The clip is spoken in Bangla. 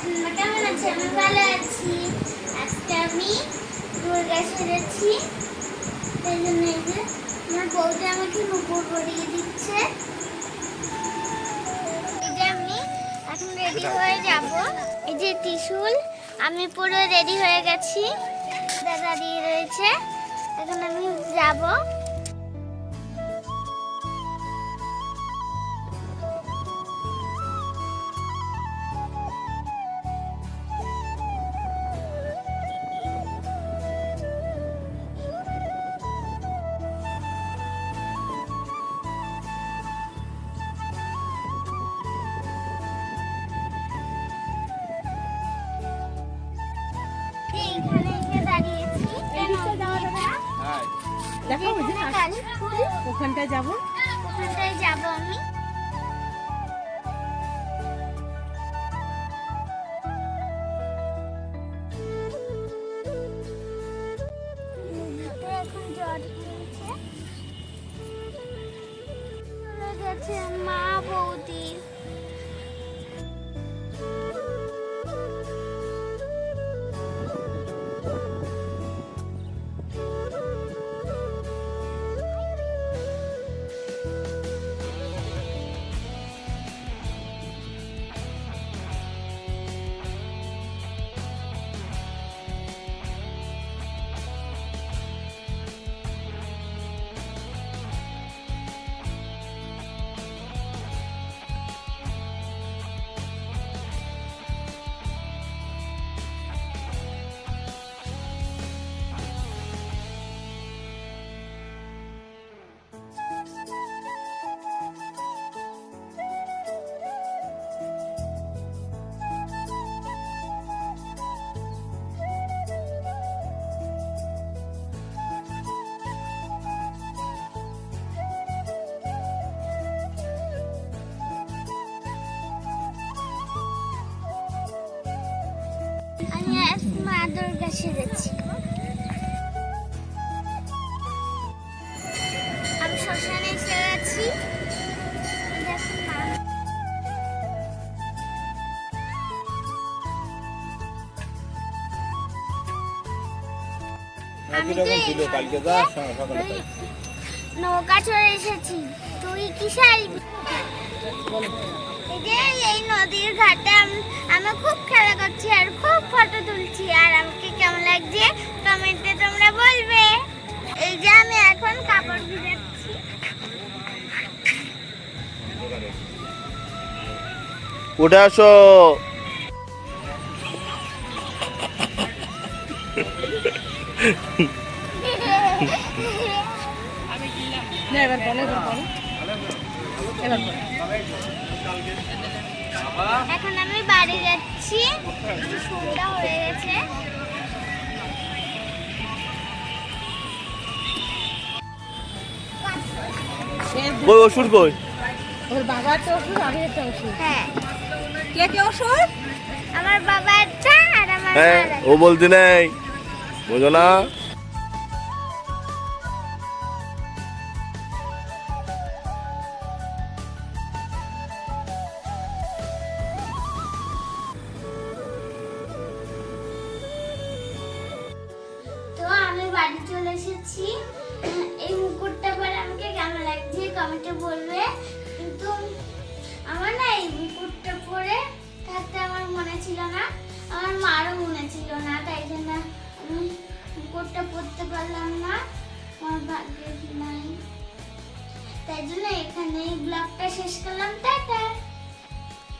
কেমন আছো আমি ভালো আছি। আজকে আমি দুর্গা সেরেছি তাই জন্য এই যে আমার বউটা আমাকে নুপুর পরিয়ে দিচ্ছে। এই যে আমি এখন রেডি হয়ে যাব। এই যে ত্রিশুল, আমি পুরো রেডি হয়ে গেছি। দাদা দিয়ে রয়েছে। এখন আমি যাব। এইখানে এসে দাঁড়িয়েছি। দেখো ওখানটায় যাব? ওখানটায় যাব আমি। মা বৌদি আমি আজ মা দুর্গা সেরেছি আমি শ্মশানে এসে গেছি আমি তো কালকে যা সকালে নৌকা চড়ে এসেছি। তুই কিসে আসবি এই নদীর ঘাটে আম- আমি খুব খেলা করছি উঠে আসো। এখন আমি বাড়ি যাচ্ছি। সন্ধ্যা হয়ে গেছে। কই ওষুধ কই? ওর বাবা তো ওষুধ আমি একটা ওষুধ। হ্যাঁ। কে কে ওষুধ আমার বাবা একটা আর আমার হ্যাঁ মা ও বলতে নেই। বুঝো না। তো আমি বাড়ি চলে এসেছি। এই মুকুটটা পরে আমাকে কেমন লাগছে? কমেন্টে বলবে। কিন্তু আমার পরে থাকতে আমার মনে ছিল না। আমার মারও মনে ছিল না, তাই জন্য আমি কোটটা পরতে পারলাম না। আমার ভাগ্যে নাই। তাই জন্য এখানে এই ব্লগটা শেষ করলাম। টাটা!